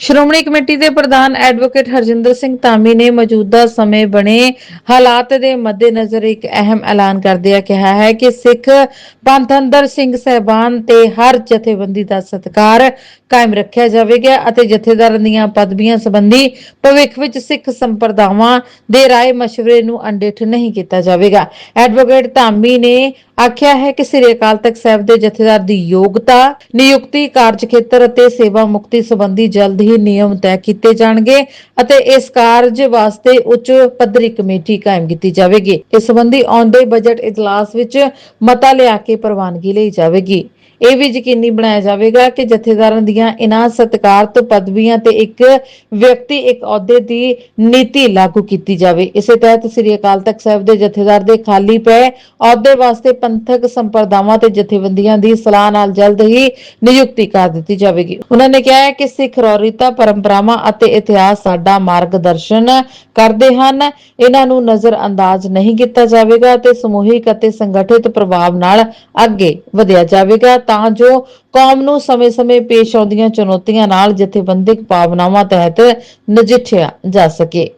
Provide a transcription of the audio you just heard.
Shiromani committee ਦੇ ਪ੍ਰਧਾਨ advocate Harjinder Singh Dhami ਨੇ ਮੌਜੂਦਾ ਸਮੇਂ ਬਣੇ ਹਾਲਾਤ ਦੇ ਮੱਦੇਨਜ਼ਰ ਇੱਕ ਅਹਿਮ ਐਲਾਨ ਕਰਦਿਆਂ ਕਿਹਾ ਹੈ ਕਿ ਸਿੱਖ ਪੰਥ ਅੰਦਰ ਸਿੰਘ ਸਹਿਬਾਨ ਤੇ ਹਰ ਜਥੇਬੰਦੀ ਦਾ ਸਤਿਕਾਰ ਕਾਇਮ ਰੱਖਿਆ ਜਾਵੇਗਾ ਅਤੇ ਜਥੇਦਾਰਾਂ ਦੀਆਂ ਪਦਵੀਆਂ ਸੰਬੰਧੀ ਭਵਿੱਖ ਵਿੱਚ ਸਿੱਖ ਸੰਪਰਦਾਵਾਂ ਦੇ ਰਾਏ ਮਸ਼ਵਰੇ ਨੂੰ ਅੰਡਿਠ ਨਹੀਂ ਕੀਤਾ ਜਾਵੇਗਾ। ਐਡਵੋਕੇਟ ਧਾਮੀ ਨੇ ਆਖਿਆ ਹੈ ਕਿ ਸ੍ਰੀ ਅਕਾਲ ਤਖਤ ਸਾਹਿਬ ਦੇ ਜਥੇਦਾਰ ਦੀ ਯੋਗਤਾ, ਨਿਯੁਕਤੀ ਕਾਰਜ ਖੇਤਰ ਅਤੇ ਸੇਵਾ ਮੁਕਤੀ ਸੰਬੰਧੀ ਜਲਦ ਹੀ ਨਿਯਮ ਤੈਅ ਕੀਤੇ ਜਾਣਗੇ ਅਤੇ ਇਸ ਕਾਰਜ ਵਾਸਤੇ ਉੱਚ ਪੱਧਰੀ ਕਮੇਟੀ ਕਾਇਮ ਕੀਤੀ ਜਾਵੇਗੀ। ਇਸ ਸੰਬੰਧੀ ਆਉਂਦੇ ਬਜਟ ਇਜਲਾਸ ਵਿੱਚ ਮਤਾ ਲਿਆ ਕੇ ਪ੍ਰਵਾਨਗੀ ਲਈ ਜਾਵੇਗੀ। ਇਹ ਵੀ ਯਕੀਨੀ ਬਣਾਇਆ ਜਾਵੇਗਾ ਕਿ ਜਥੇਦਾਰਾਂ ਦੀਆਂ ਇਨ੍ਹਾਂ ਸਤਿਕਾਰਤ ਪਦਵੀਆਂ ਤੇ ਇੱਕ ਵਿਅਕਤੀ, ਇੱਕ ਅਹੁਦੇ ਦੀ ਨੀਤੀ ਲਾਗੂ ਕੀਤੀ ਜਾਵੇ। ਇਸੇ ਤਹਿਤ ਸ੍ਰੀ ਅਕਾਲ ਤਖਤ ਸਾਹਿਬ ਦੇ ਜਥੇਦਾਰ ਦੇ ਖਾਲੀ ਪਏ ਅਹੁਦੇ ਵਾਸਤੇ ਪੰਥਕ ਸੰਪਰਦਾਵਾਂ ਤੇ ਜਥੇਬੰਦੀਆਂ ਦੀ ਸਲਾਹ ਨਾਲ ਜਲਦ ਹੀ ਨਿਯੁਕਤੀ ਕਰ ਦਿੱਤੀ ਜਾਵੇਗੀ। ਉਹਨਾਂ ਨੇ ਕਿਹਾ ਹੈ ਕਿ ਸਿੱਖ ਰੌਰੀਤਾ ਪਰੰਪਰਾਵਾਂ ਅਤੇ ਇਤਿਹਾਸ ਸਾਡਾ ਮਾਰਗਦਰਸ਼ਨ ਕਰਦੇ ਹਨ। ਇਹਨਾਂ ਨੂੰ ਨਜ਼ਰ ਅੰਦਾਜ਼ ਨਹੀਂ ਕੀਤਾ ਜਾਵੇਗਾ ਤੇ ਸਮੂਹਿਕ ਅਤੇ ਸੰਗਠਿਤ ਪ੍ਰਭਾਵ ਨਾਲ ਅੱਗੇ ਵਧਿਆ ਜਾਵੇਗਾ। ਤਾਂ ਜੋ ਕੌਮ ਨੂੰ ਸਮੇਂ-ਸਮੇਂ ਪੇਸ਼ ਆਉਂਦੀਆਂ ਚੁਣੌਤੀਆਂ ਨਾਲ ਜਥੇਬੰਦਿਕ ਭਾਵਨਾਵਾਂ ਤਹਿਤ ਨਜਿੱਠਿਆ ਜਾ ਸਕੇ।